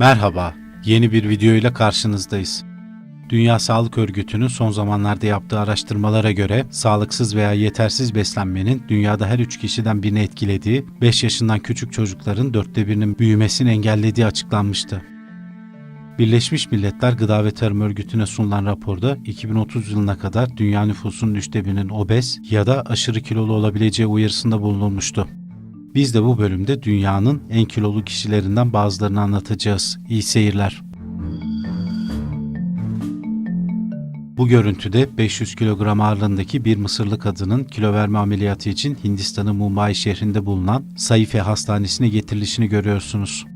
Merhaba, yeni bir video ile karşınızdayız. Dünya Sağlık Örgütü'nün son zamanlarda yaptığı araştırmalara göre sağlıksız veya yetersiz beslenmenin dünyada her 3 kişiden birini etkilediği, 5 yaşından küçük çocukların dörtte birinin büyümesini engellediği açıklanmıştı. Birleşmiş Milletler Gıda ve Tarım Örgütü'ne sunulan raporda 2030 yılına kadar dünya nüfusunun üçte birinin obez ya da aşırı kilolu olabileceği uyarısında bulunulmuştu. Biz de bu bölümde dünyanın en kilolu kişilerinden bazılarını anlatacağız. İyi seyirler. Bu görüntüde 500 kilogram ağırlığındaki bir Mısırlı kadının kilo verme ameliyatı için Hindistan'ın Mumbai şehrinde bulunan Saife Hastanesi'ne getirilişini görüyorsunuz.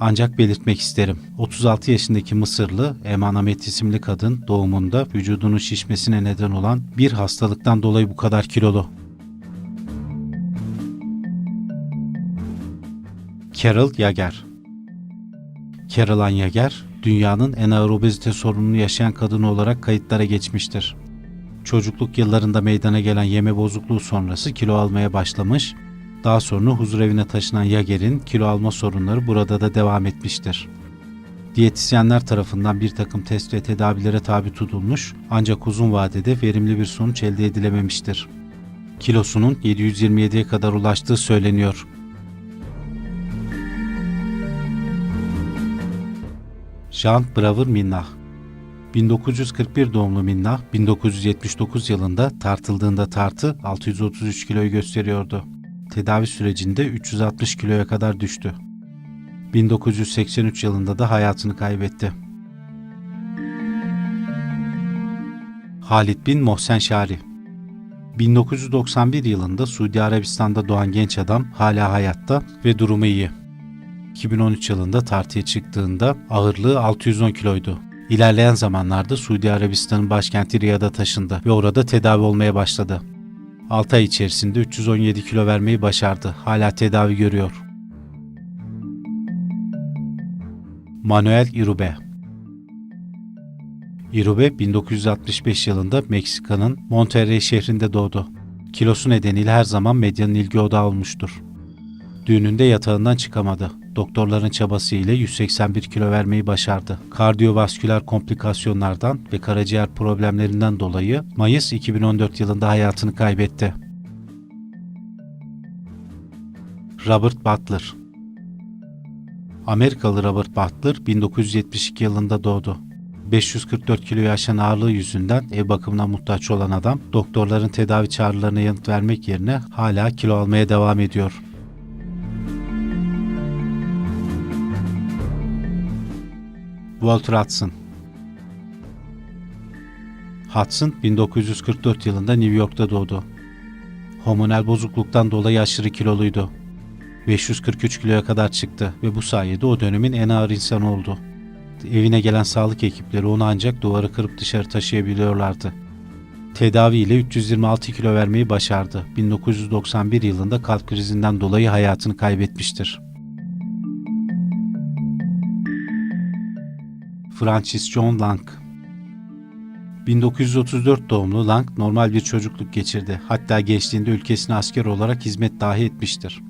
Ancak belirtmek isterim. 36 yaşındaki Mısırlı Eman Ahmet isimli kadın doğumunda vücudunun şişmesine neden olan bir hastalıktan dolayı bu kadar kilolu. Carol Yager Caroline Yager, dünyanın en ağır obezite sorununu yaşayan kadını olarak kayıtlara geçmiştir. Çocukluk yıllarında meydana gelen yeme bozukluğu sonrası kilo almaya başlamış, daha sonra huzurevine taşınan Yager'in kilo alma sorunları burada da devam etmiştir. Diyetisyenler tarafından bir takım test ve tedavilere tabi tutulmuş ancak uzun vadede verimli bir sonuç elde edilememiştir. Kilosunun 727'ye kadar ulaştığı söyleniyor. Jean Braver Minnah 1941 doğumlu Minnah, 1979 yılında tartıldığında tartı 633 kiloyu gösteriyordu. Tedavi sürecinde 360 kiloya kadar düştü. 1983 yılında da hayatını kaybetti. Halid bin Mohsen Şari 1991 yılında Suudi Arabistan'da doğan genç adam hala hayatta ve durumu iyi. 2013 yılında tartıya çıktığında ağırlığı 610 kiloydu. İlerleyen zamanlarda Suudi Arabistan'ın başkenti Riyad'a taşındı ve orada tedavi olmaya başladı. 6 ay içerisinde 317 kilo vermeyi başardı. Hala tedavi görüyor. Manuel Irube Irube 1965 yılında Meksika'nın Monterrey şehrinde doğdu. Kilosu nedeniyle her zaman medyanın ilgi odağı olmuştur. Düğününde yatağından çıkamadı. Doktorların çabası ile 181 kilo vermeyi başardı. Kardiyovasküler komplikasyonlardan ve karaciğer problemlerinden dolayı Mayıs 2014 yılında hayatını kaybetti. Robert Butler Amerikalı Robert Butler 1972 yılında doğdu. 544 kiloyu aşan ağırlığı yüzünden ev bakımına muhtaç olan adam, doktorların tedavi çağrılarına yanıt vermek yerine hala kilo almaya devam ediyor. Walter Hudson Hudson 1944 yılında New York'ta doğdu. Hormonal bozukluktan dolayı aşırı kiloluydu. 543 kiloya kadar çıktı ve bu sayede o dönemin en ağır insanı oldu. Evine gelen sağlık ekipleri onu ancak duvarı kırıp dışarı taşıyabiliyorlardı. Tedavi ile 326 kilo vermeyi başardı. 1991 yılında kalp krizinden dolayı hayatını kaybetmiştir. Francis John Lang 1934 doğumlu Lang normal bir çocukluk geçirdi. Hatta gençliğinde ülkesine asker olarak hizmet dahi etmiştir.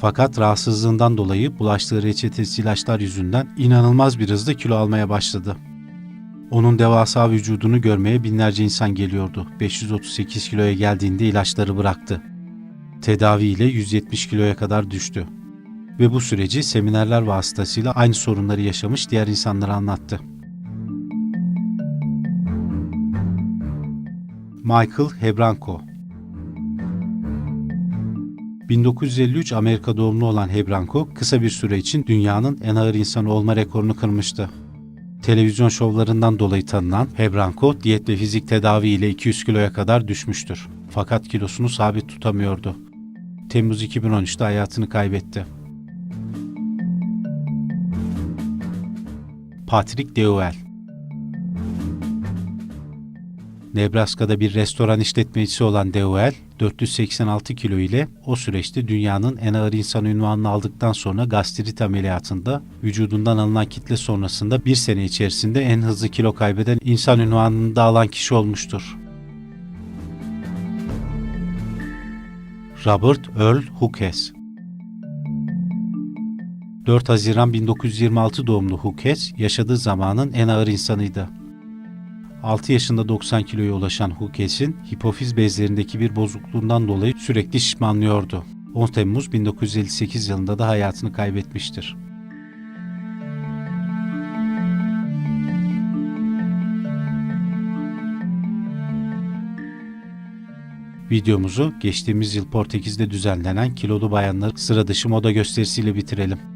Fakat rahatsızlığından dolayı bulaştığı reçetesiz ilaçlar yüzünden inanılmaz bir hızda kilo almaya başladı. Onun devasa vücudunu görmeye binlerce insan geliyordu. 538 kiloya geldiğinde ilaçları bıraktı. Tedavi ile 170 kiloya kadar düştü ve bu süreci seminerler vasıtasıyla aynı sorunları yaşamış diğer insanlara anlattı. Michael Hebranko 1953 Amerika doğumlu olan Hebranko kısa bir süre için dünyanın en ağır insanı olma rekorunu kırmıştı. Televizyon şovlarından dolayı tanınan Hebranko diyet ve fizik tedavi ile 200 kiloya kadar düşmüştür. Fakat kilosunu sabit tutamıyordu. Temmuz 2013'te hayatını kaybetti. Patrick Deuel Nebraska'da bir restoran işletmecisi olan Deuel, 486 kilo ile o süreçte dünyanın en ağır insan ünvanını aldıktan sonra gastrit ameliyatında vücudundan alınan kitle sonrasında bir sene içerisinde en hızlı kilo kaybeden insan ünvanını da alan kişi olmuştur. Robert Earl Hughes 4 Haziran 1926 doğumlu Hukes, yaşadığı zamanın en ağır insanıydı. 6 yaşında 90 kiloya ulaşan Hukes'in hipofiz bezlerindeki bir bozukluğundan dolayı sürekli şişmanlıyordu. 10 Temmuz 1958 yılında da hayatını kaybetmiştir. Videomuzu geçtiğimiz yıl Portekiz'de düzenlenen kilolu bayanlar sıra dışı moda gösterisiyle bitirelim.